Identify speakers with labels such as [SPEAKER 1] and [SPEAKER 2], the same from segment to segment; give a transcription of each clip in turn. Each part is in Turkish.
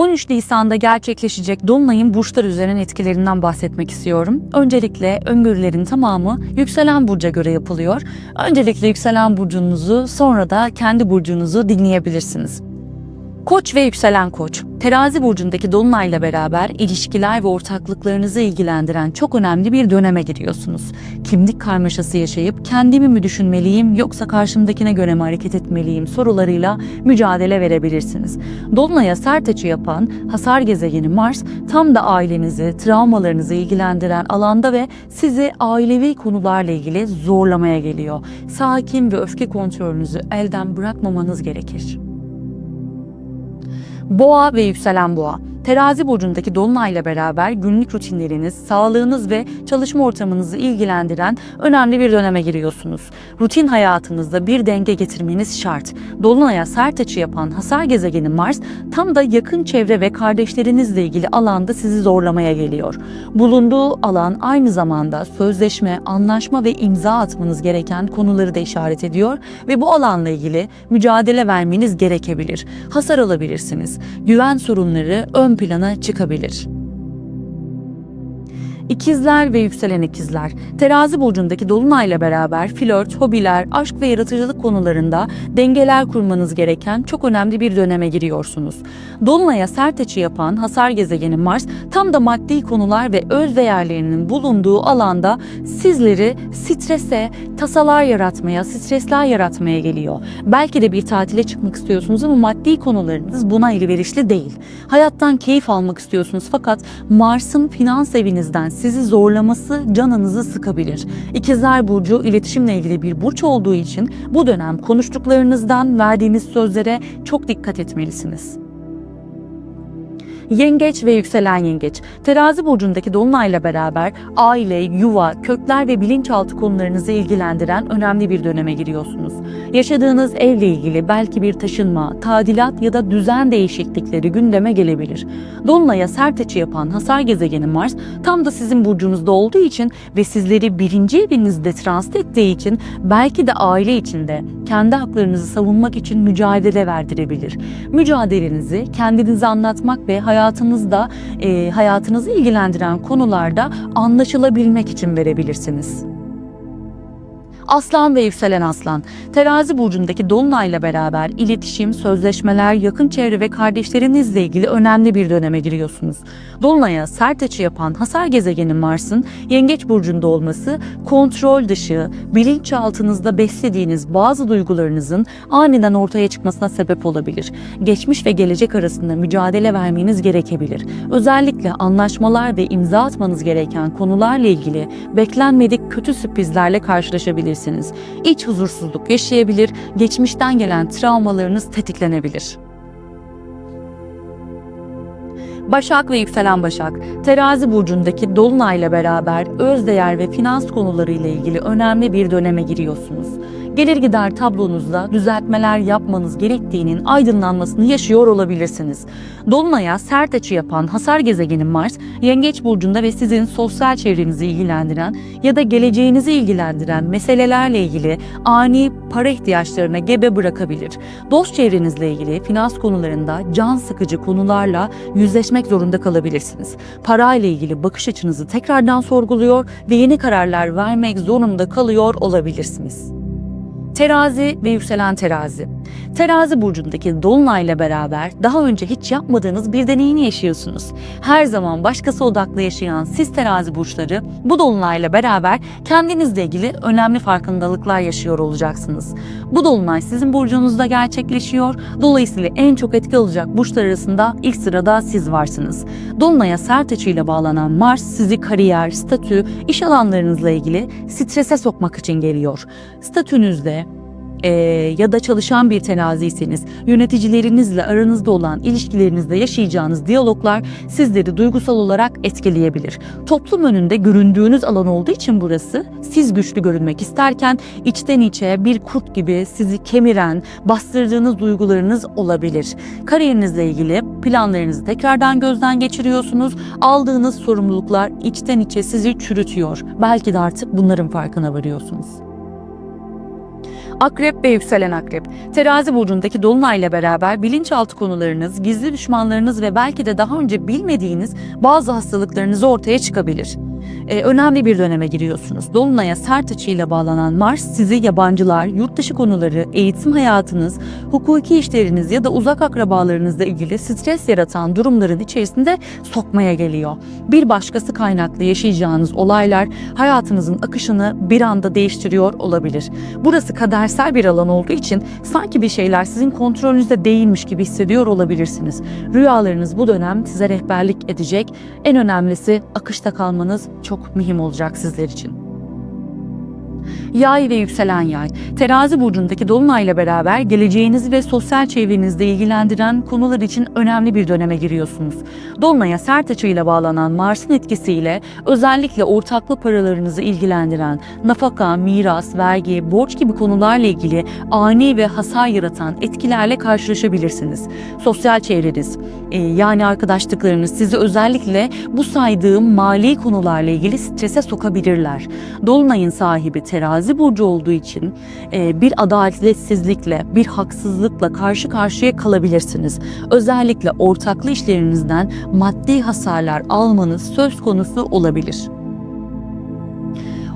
[SPEAKER 1] 13 Nisan'da gerçekleşecek Dolunay'ın burçlar üzerine etkilerinden bahsetmek istiyorum. Öncelikle öngörülerin tamamı yükselen burca göre yapılıyor. Öncelikle yükselen burcunuzu sonra da kendi burcunuzu dinleyebilirsiniz. Koç ve yükselen koç. Terazi burcundaki dolunayla beraber ilişkiler ve ortaklıklarınızı ilgilendiren çok önemli bir döneme giriyorsunuz. Kimlik karmaşası yaşayıp kendimi mi düşünmeliyim yoksa karşımdakine göre mi hareket etmeliyim sorularıyla mücadele verebilirsiniz. Dolunay'a sert açı yapan hasar gezegeni Mars tam da ailenizi, travmalarınızı ilgilendiren alanda ve sizi ailevi konularla ilgili zorlamaya geliyor. Sakin ve öfke kontrolünüzü elden bırakmamanız gerekir. Boğa ve yükselen boğa. Terazi burcundaki dolunayla beraber günlük rutinleriniz, sağlığınız ve çalışma ortamınızı ilgilendiren önemli bir döneme giriyorsunuz. Rutin hayatınızda bir denge getirmeniz şart. Dolunaya sert açı yapan hasar gezegeni Mars tam da yakın çevre ve kardeşlerinizle ilgili alanda sizi zorlamaya geliyor. Bulunduğu alan aynı zamanda sözleşme, anlaşma ve imza atmanız gereken konuları da işaret ediyor ve bu alanla ilgili mücadele vermeniz gerekebilir. Hasar alabilirsiniz. Güven sorunları ön plana çıkabilir. İkizler ve yükselen ikizler. Terazi burcundaki dolunayla beraber flört, hobiler, aşk ve yaratıcılık konularında dengeler kurmanız gereken çok önemli bir döneme giriyorsunuz. Dolunaya sert açı yapan hasar gezegeni Mars tam da maddi konular ve öz değerlerinin bulunduğu alanda sizleri strese, tasalar yaratmaya, stresler yaratmaya geliyor. Belki de bir tatile çıkmak istiyorsunuz ama maddi konularınız buna elverişli değil. Hayattan keyif almak istiyorsunuz fakat Mars'ın finans evinizden sizi zorlaması canınızı sıkabilir. İkizler Burcu iletişimle ilgili bir burç olduğu için bu dönem konuştuklarınızdan verdiğiniz sözlere çok dikkat etmelisiniz. Yengeç ve yükselen yengeç. Terazi burcundaki dolunayla beraber aile, yuva, kökler ve bilinçaltı konularınızı ilgilendiren önemli bir döneme giriyorsunuz. Yaşadığınız evle ilgili belki bir taşınma, tadilat ya da düzen değişiklikleri gündeme gelebilir. Dolunaya sert açı yapan hasar gezegeni Mars tam da sizin burcunuzda olduğu için ve sizleri birinci evinizde transit ettiği için belki de aile içinde kendi haklarınızı savunmak için mücadele verdirebilir. Mücadelenizi kendinize anlatmak ve hayatınızda e, hayatınızı ilgilendiren konularda anlaşılabilmek için verebilirsiniz. Aslan ve yükselen aslan. Terazi burcundaki dolunayla beraber iletişim, sözleşmeler, yakın çevre ve kardeşlerinizle ilgili önemli bir döneme giriyorsunuz. Dolunaya sert açı yapan hasar gezegeni Mars'ın yengeç burcunda olması kontrol dışı, bilinçaltınızda beslediğiniz bazı duygularınızın aniden ortaya çıkmasına sebep olabilir. Geçmiş ve gelecek arasında mücadele vermeniz gerekebilir. Özellikle anlaşmalar ve imza atmanız gereken konularla ilgili beklenmedik kötü sürprizlerle karşılaşabilirsiniz. İç huzursuzluk yaşayabilir, geçmişten gelen travmalarınız tetiklenebilir. Başak ve yükselen Başak, terazi burcundaki dolunayla beraber öz değer ve finans konularıyla ilgili önemli bir döneme giriyorsunuz. Gelir gider tablonuzda düzeltmeler yapmanız gerektiğinin aydınlanmasını yaşıyor olabilirsiniz. Dolunay'a sert açı yapan hasar gezegeni Mars, Yengeç burcunda ve sizin sosyal çevrenizi ilgilendiren ya da geleceğinizi ilgilendiren meselelerle ilgili ani para ihtiyaçlarına gebe bırakabilir. Dost çevrenizle ilgili finans konularında can sıkıcı konularla yüzleşmek zorunda kalabilirsiniz. Para ile ilgili bakış açınızı tekrardan sorguluyor ve yeni kararlar vermek zorunda kalıyor olabilirsiniz. Terazi ve yükselen terazi. Terazi burcundaki dolunayla beraber daha önce hiç yapmadığınız bir deneyini yaşıyorsunuz. Her zaman başkası odaklı yaşayan siz terazi burçları bu dolunayla beraber kendinizle ilgili önemli farkındalıklar yaşıyor olacaksınız. Bu dolunay sizin burcunuzda gerçekleşiyor. Dolayısıyla en çok etki alacak burçlar arasında ilk sırada siz varsınız. Dolunaya sert açıyla bağlanan Mars sizi kariyer, statü, iş alanlarınızla ilgili strese sokmak için geliyor. Statünüzde, e, ya da çalışan bir teraziyseniz yöneticilerinizle aranızda olan ilişkilerinizde yaşayacağınız diyaloglar sizleri duygusal olarak etkileyebilir. Toplum önünde göründüğünüz alan olduğu için burası siz güçlü görünmek isterken içten içe bir kurt gibi sizi kemiren, bastırdığınız duygularınız olabilir. Kariyerinizle ilgili planlarınızı tekrardan gözden geçiriyorsunuz. Aldığınız sorumluluklar içten içe sizi çürütüyor. Belki de artık bunların farkına varıyorsunuz. Akrep ve yükselen akrep. Terazi burcundaki dolunayla beraber bilinçaltı konularınız, gizli düşmanlarınız ve belki de daha önce bilmediğiniz bazı hastalıklarınız ortaya çıkabilir. Ee, önemli bir döneme giriyorsunuz. Dolunay'a sert açıyla bağlanan Mars sizi yabancılar, yurt dışı konuları, eğitim hayatınız, hukuki işleriniz ya da uzak akrabalarınızla ilgili stres yaratan durumların içerisinde sokmaya geliyor. Bir başkası kaynaklı yaşayacağınız olaylar hayatınızın akışını bir anda değiştiriyor olabilir. Burası kadersel bir alan olduğu için sanki bir şeyler sizin kontrolünüzde değilmiş gibi hissediyor olabilirsiniz. Rüyalarınız bu dönem size rehberlik edecek. En önemlisi akışta kalmanız çok mühim olacak sizler için. Yay ve yükselen yay. Terazi burcundaki dolunayla beraber geleceğinizi ve sosyal çevrenizde ilgilendiren konular için önemli bir döneme giriyorsunuz. Dolunay'a sert açıyla bağlanan Mars'ın etkisiyle özellikle ortaklı paralarınızı ilgilendiren nafaka, miras, vergi, borç gibi konularla ilgili ani ve hasar yaratan etkilerle karşılaşabilirsiniz. Sosyal çevreniz e, yani arkadaşlıklarınız sizi özellikle bu saydığım mali konularla ilgili strese sokabilirler. Dolunay'ın sahibi terazi burcu olduğu için e, bir adaletsizlikle, bir haksızlıkla karşı karşıya kalabilirsiniz. Özellikle ortaklı işlerinizden maddi hasarlar almanız söz konusu olabilir.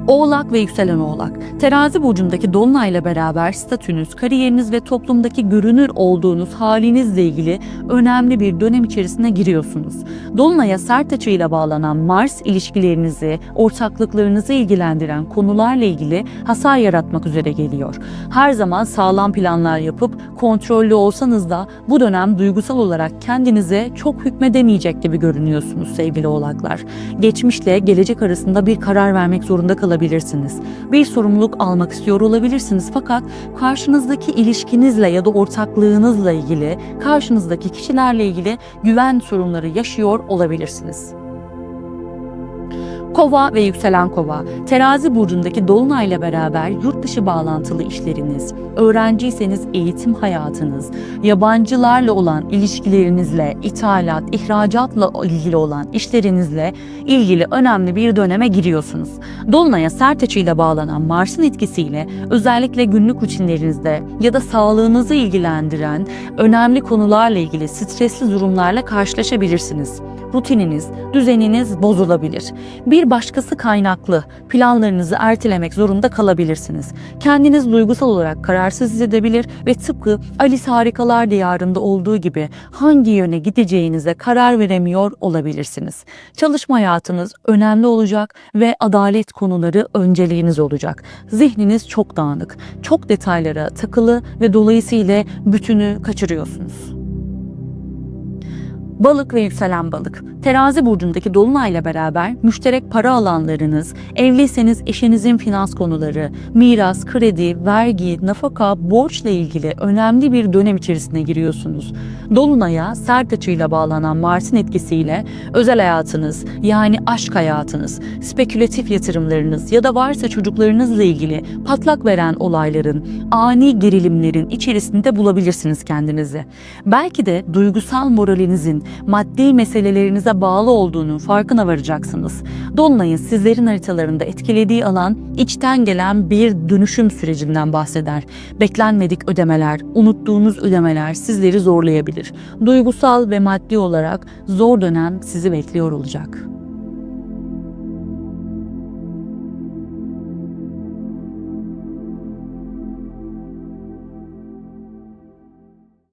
[SPEAKER 1] Oğlak ve yükselen oğlak. Terazi burcundaki dolunayla beraber statünüz, kariyeriniz ve toplumdaki görünür olduğunuz halinizle ilgili önemli bir dönem içerisine giriyorsunuz. Dolunay'a sert açıyla bağlanan Mars ilişkilerinizi, ortaklıklarınızı ilgilendiren konularla ilgili hasar yaratmak üzere geliyor. Her zaman sağlam planlar yapıp kontrollü olsanız da bu dönem duygusal olarak kendinize çok hükmedemeyecek gibi görünüyorsunuz sevgili oğlaklar. Geçmişle gelecek arasında bir karar vermek zorunda kalabilirsiniz. Bir sorumluluk almak istiyor olabilirsiniz fakat karşınızdaki ilişkinizle ya da ortaklığınızla ilgili, karşınızdaki kişilerle ilgili güven sorunları yaşıyor olabilirsiniz. Kova ve yükselen kova. Terazi burcundaki dolunayla beraber yurt dışı bağlantılı işleriniz, öğrenciyseniz eğitim hayatınız, yabancılarla olan ilişkilerinizle, ithalat, ihracatla ilgili olan işlerinizle ilgili önemli bir döneme giriyorsunuz. Dolunay'a sert açıyla bağlanan Mars'ın etkisiyle özellikle günlük rutinlerinizde ya da sağlığınızı ilgilendiren önemli konularla ilgili stresli durumlarla karşılaşabilirsiniz. Rutininiz, düzeniniz bozulabilir. Bir başkası kaynaklı planlarınızı ertelemek zorunda kalabilirsiniz. Kendiniz duygusal olarak kararsız hissedebilir ve tıpkı Alice Harikalar Diyarı'nda olduğu gibi hangi yöne gideceğinize karar veremiyor olabilirsiniz. Çalışma hayatınız önemli olacak ve adalet konuları önceliğiniz olacak. Zihniniz çok dağınık, çok detaylara takılı ve dolayısıyla bütünü kaçırıyorsunuz. Balık ve yükselen balık. Terazi burcundaki dolunayla beraber müşterek para alanlarınız, evliyseniz eşinizin finans konuları, miras, kredi, vergi, nafaka, borçla ilgili önemli bir dönem içerisine giriyorsunuz. Dolunaya sert açıyla bağlanan Mars'ın etkisiyle özel hayatınız yani aşk hayatınız, spekülatif yatırımlarınız ya da varsa çocuklarınızla ilgili patlak veren olayların, ani gerilimlerin içerisinde bulabilirsiniz kendinizi. Belki de duygusal moralinizin maddi meselelerinize bağlı olduğunun farkına varacaksınız. Dolunay'ın sizlerin haritalarında etkilediği alan içten gelen bir dönüşüm sürecinden bahseder. Beklenmedik ödemeler, unuttuğunuz ödemeler sizleri zorlayabilir. Duygusal ve maddi olarak zor dönem sizi bekliyor olacak.